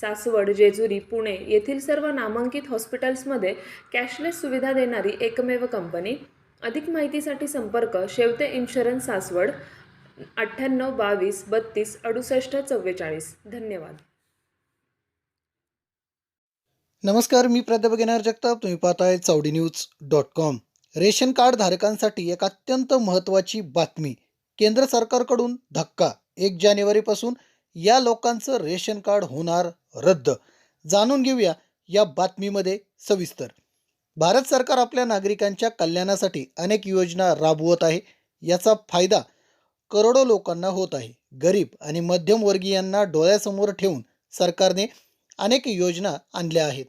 सासवड जेजुरी पुणे येथील सर्व नामांकित हॉस्पिटल्समध्ये कॅशलेस सुविधा देणारी एकमेव कंपनी. अधिक माहितीसाठी संपर्क शेवते इन्शुरन्स सासवड अठ्ठ्याण्णव बावीस बत्तीस अडुसष्ट चव्वेचाळीस. धन्यवाद. नमस्कार मी प्राध्यापक येणार जगताप. तुम्ही पाहताय Chaudi news dot com. Ration card धारकांसाठी एक अत्यंत महत्त्वाची बातमी. केंद्र सरकारकडून धक्का. एक जानेवारीपासून या लोकांचं रेशन कार्ड होणार रद्द. जाणून घेऊया या बातमीमध्ये सविस्तर. भारत सरकार आपल्या नागरिकांच्या कल्याणासाठी अनेक योजना राबवत आहे. याचा फायदा करोडो लोकांना होत आहे. गरीब आणि मध्यमवर्गीयांना डोळ्यासमोर ठेवून सरकारने अनेक योजना आणल्या आहेत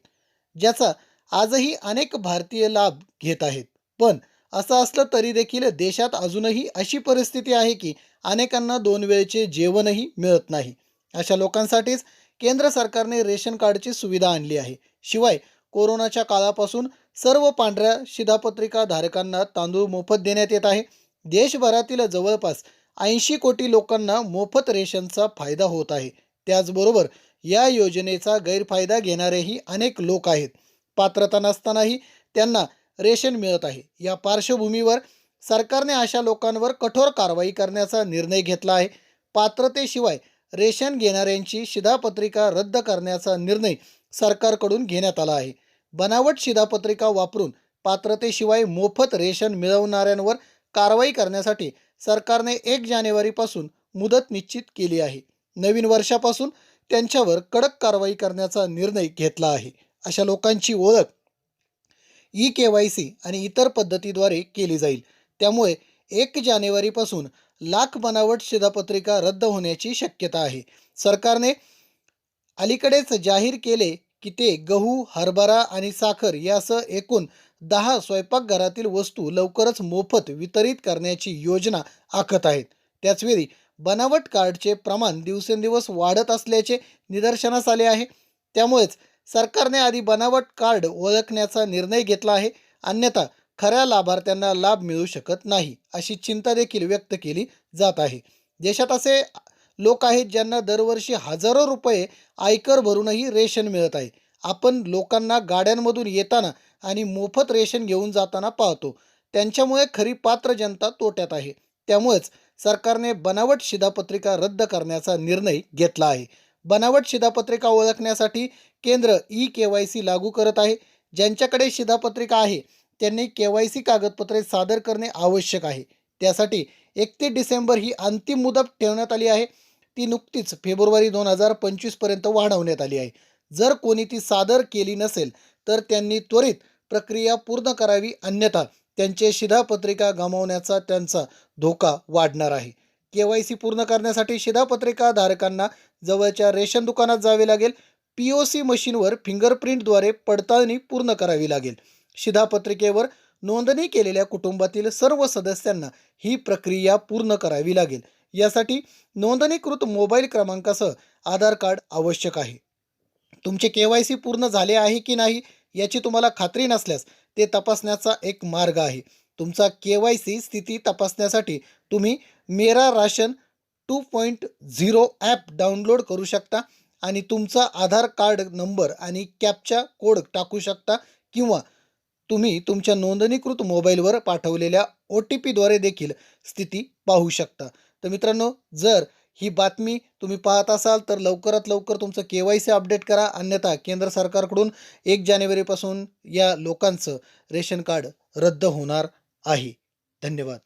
ज्याचा आजही अनेक भारतीय लाभ घेत आहेत. पण असं असलं तरी देखील देशात अजूनही अशी परिस्थिती आहे की अनेकांना दोन वेळचे जेवणही मिळत नाही. अशा लोकांसाठीच केंद्र सरकारने रेशन कार्डची सुविधा आणली आहे. शिवाय कोरोनाच्या काळापासून सर्व पांढऱ्या शिधापत्रिका धारकांना तांदूळ मोफत देण्यात येत आहे. देशभरातील जवळपास ऐंशी कोटी लोकांना मोफत रेशनचा फायदा होत आहे. त्याचबरोबर या योजनेचा गैरफायदा घेणारेही अनेक लोक आहेत. पात्रता नसतानाही त्यांना रेशन मिळत आहे. या पार्श्वभूमीवर सरकारने अशा लोकांवर कठोर कारवाई करण्याचा निर्णय घेतला आहे. पात्रतेशिवाय रेशन घेणाऱ्यांची शिधापत्रिका रद्द करण्याचा निर्णय सरकारकडून घेण्यात आला आहे. बनावट शिधापत्रिका वापरून पात्रतेशिवाय मोफत रेशन मिळवणाऱ्यांवर कारवाई करण्यासाठी सरकारने एक जानेवारीपासून मुदत निश्चित केली आहे. नवीन वर्षापासून त्यांच्यावर कडक कारवाई करण्याचा निर्णय घेतला आहे. अशा लोकांची ओळख ई के वाय सी आणि इतर पद्धतीद्वारे केली जाईल. त्यामुळे एक जानेवारीपासून लाख बनावट शिधापत्रिका रद्द होण्याची शक्यता आहे. सरकारने अलीकडेच जाहीर केले की ते गहू हरभरा आणि साखर यासह एकूण दहा स्वयंपाकघरातील वस्तू लवकरच मोफत वितरित करण्याची योजना आखत आहेत. त्याचवेळी बनावट कार्डचे प्रमाण दिवसेंदिवस वाढत असल्याचे निदर्शनास आले आहे. त्यामुळेच सरकारने आधी बनावट कार्ड ओळखण्याचा निर्णय घेतला आहे. अन्यथा खऱ्या लाभार्थ्यांना लाभ मिळू शकत नाही अशी चिंता देखील व्यक्त केली जात आहे. देशात असे लोक आहेत ज्यांना दरवर्षी हजारो रुपये आयकर भरूनही रेशन मिळत आहे. आपण लोकांना गाड्यांमधून येताना आणि मोफत रेशन घेऊन जाताना पाहतो. त्यांच्यामुळे खरी पात्र जनता तोट्यात आहे. त्यामुळेच सरकारने बनावट शिधापत्रिका रद्द करण्याचा निर्णय घेतला आहे. बनावट शिधापत्रिका ओळखण्यासाठी केंद्र ई के वाय सी लागू करत आहे. ज्यांच्याकडे शिधापत्रिका आहे त्यांनी के वाय सी कागदपत्रे सादर करणे आवश्यक आहे. त्यासाठी एकतीस डिसेंबर ही अंतिम मुदत ठेवण्यात आली आहे. ती नुकतीच फेब्रुवारी दोन हजार पंचवीसपर्यंत वाढवण्यात आली आहे. जर कोणी ती सादर केली नसेल तर त्यांनी त्वरित प्रक्रिया पूर्ण करावी अन्यथा त्यांचे शिधापत्रिका गमावण्याचा त्यांचा धोका वाढणार आहे. के वाय सी पूर्ण करण्यासाठी शिधापत्रिका धारकांना जवळच्या रेशन दुकानात जावे लागेल. पी ओ सी मशीनवर फिंगरप्रिंटद्वारे पडताळणी पूर्ण करावी लागेल. शिधापत्रिकेवर नोंदणी केलेल्या कुटुंबातील सर्व सदस्यांना ही प्रक्रिया पूर्ण करावी लागेल. यासाठी नोंदणीकृत मोबाईल क्रमांकासह आधार कार्ड आवश्यक आहे. तुमचे के वाय सी पूर्ण झाले आहे की नाही याची तुम्हाला खात्री नसल्यास ते तपासण्याचा एक मार्ग आहे. तुमचा के वाय सी स्थिती तपासण्यासाठी तुम्ही Mera Ration two point zero app download करू शकता आणि तुमचा आधार कार्ड नंबर आणि कॅपचा कोड टाकू शकता किंवा तुम्ही तुमच्या नोंदणीकृत मोबाईलवर पाठवलेल्या ओ टी पीद्वारे देखील स्थिती पाहू शकता. तर मित्रांनो जर ही बातमी तुम्ही पाहत असाल तर लवकरात लवकर तुमचं के वाय सी अपडेट करा. अन्यथा केंद्र सरकारकडून एक जानेवारीपासून या लोकांचं रेशन कार्ड रद्द होणार आहे. धन्यवाद.